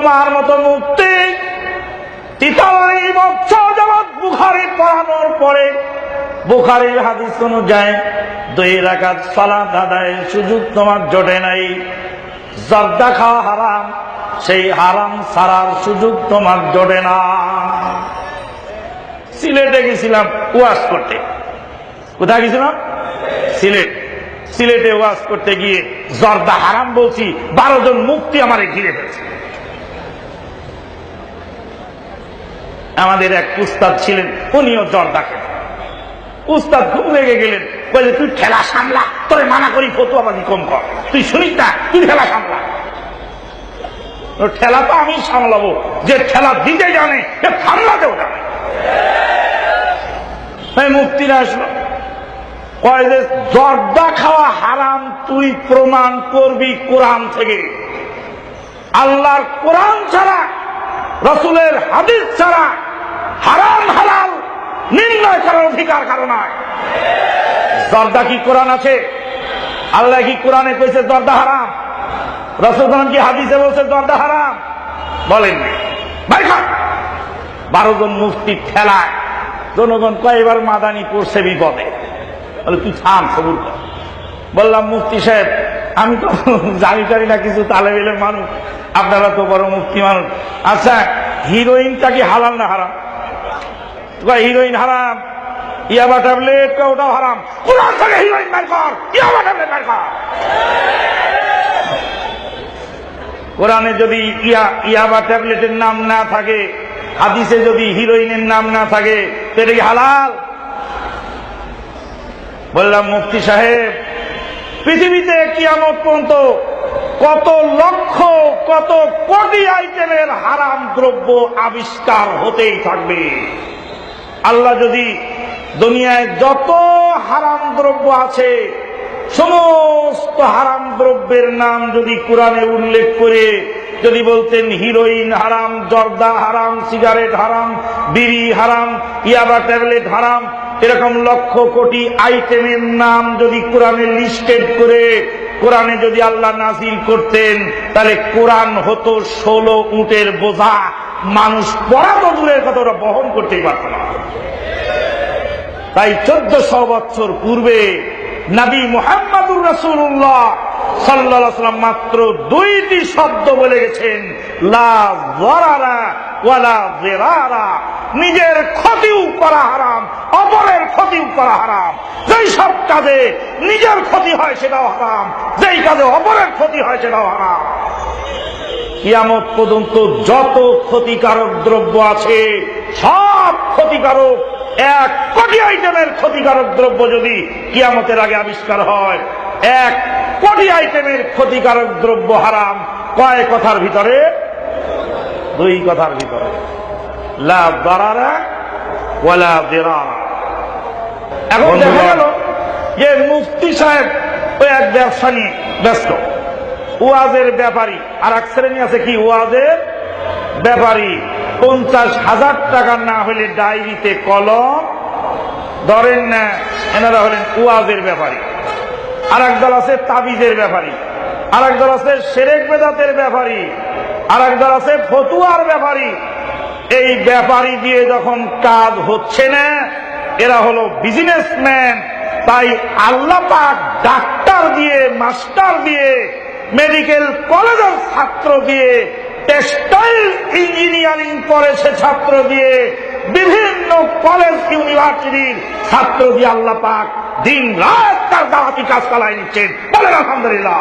তোমার মতো মুক্তি সিলেটে গেছিলাম ওয়াশ করতে। কোথায় গেছিলাম? সিলেট। সিলেটে ওয়াজ করতে গিয়ে জর্দা হারাম বলছি, বারো জন মুক্তি আমারে ঘিরে ফেলছে। আমাদের এক উস্তাদ ছিলেন, উনিও জর্দা খেলেন উস্তাদ খুব রেগে গেলেন বলে তুই ঠেলা সামলা, তোরে মানা করি ফতুয়াবাজি কম কর। তুই শুনিস না, তুই ঠেলা সামলা। ঠেলা তো আমি সামলাবো, যে ঠেলা দিতে জানে, সে সামলাতেও জানে। মুক্তিরা আসলো। কয় যে, জর্দা খাওয়া হারাম, তুই প্রমাণ করবি কোরআন থেকে। আল্লাহর কোরআন ছাড়া, রসুলের হাদিস ছাড়া হারাম, হালাল, নির্ণয় করার অধিকার কারও নয় জর্দা কি কোরআন আছে? আল্লাহ কি কোরআনে কইছে জর্দা হারাম? রসুল কি হাদিসে বলছে জর্দা হারাম? খান। বারো জন মুফতি ঠেলায়। জনগণ কয়েকবার মাদানি পড়ছে বিপদে। বলে, তুই থাম, সবুর কর। বললাম, মুফতি সাহেব, আমি তো জানি টানি না, কিছু তালে বেলের মানুষ। আপনারা তো বড় মুক্তি মানুষ। আচ্ছা হিরোইনটা কি হালাল না হারাম? হিরোইন হারাম, ইয়াবা ট্যাবলেট ওটাও হারাম। কোরআন থেকে হিরোইন বের কর, ইয়াবা ট্যাবলেট বের কর। কোরআনে যদি ইয়া, ইয়াবা ট্যাবলেটের নাম না থাকে, হাদিসে যদি হিরোইনের নাম না থাকে সেটা কি হালাল? বললাম, মুফতি সাহেব, পৃথিবীতে কিয়ামত পর্যন্ত কত লক্ষ, কত কোটি আইটেমের হারাম দ্রব্য আবিষ্কার হতেই থাকবে। আল্লাহ যদি দুনিয়ায় যত হারাম দ্রব্য আছে, সমস্ত হারাম দ্রব্যের নাম যদি কোরআনে উল্লেখ করে, যদি বলতেন হিরোইন হারাম, জর্দা হারাম, সিগারেট হারাম, বিড়ি হারাম, ইয়াবা ট্যাবলেট হারাম, এরকম লক্ষ কোটি আইটেমের নাম যদি কোরআনে লিস্টেড করে, কোরআনে যদি আল্লাহ নাজিল করতেন, তাহলে কোরআন হতো ষোলো উটের বোঝা। মানুষ পড়া তো দূরের কথা ওরা বহন করতেই পারত না। তাই চোদ্দশো বছর পূর্বে নবী মোহাম্মদুর রসুল্লাহ সাল্লাহ সাল্লাম মাত্র দুইটি শব্দ বলে গেছেন নিজের ক্ষতিও করা হারাম, অপরের ক্ষতিও করা হারাম। যেই সব কাজে নিজের ক্ষতি হয় সেটাও হারাম, যেই কাজে অপরের ক্ষতি হয় সেটাও হারাম। কিয়ামত পর্যন্ত যত ক্ষতিকারক দ্রব্য আছে সব ক্ষতিকারক এক কোটি আইটেমের ক্ষতিকারক দ্রব্য যদি কিয়ামতের আগে আবিষ্কার হয় এক কোটি আইটেমের ক্ষতিকারক দ্রব্য হারাম কয় কথার ভিতরে? দুই কথার ভিতরে। লা দারারা ওয়ালা দিরারা। এখন দেখা গেল যে মুফতি সাহেব ওই এক ব্যবসা নিয়ে ব্যস্ত। ওয়াজের ব্যাপারী। আর এক শ্রেণি আছে কি? ওয়াজের ব্যাপারী। পঞ্চাশ হাজার টাকা না হলে ডায়েরিতে কলম ধরেন না, এনারা হলেন ওয়াজের ব্যাপারী। আর দল আছে তাবিজের ব্যাপারী। আর দল আছে সেরেক বেদাতের ব্যাপারী। আর দল আছে ফতুয়ার ব্যাপারী। এই ব্যাপারী দিয়ে যখন কাজ হচ্ছে না, এরা হলো বিজনেসম্যান তাই আল্লাহ পাক ডাক্তার দিয়ে মাস্টার দিয়ে মেডিকেল কলেজের ছাত্র দিয়ে টেক্সটাইল ইঞ্জিনিয়ারিং করেছে ছাত্র দিয়ে, বিভিন্ন কলেজ, ইউনিভার্সিটির ছাত্র দিয়ে আল্লাহ পাক দিন রাত তার দাওয়াতি কাজ চালায় নিচ্ছেন। বলেন আলহামদুলিল্লাহ।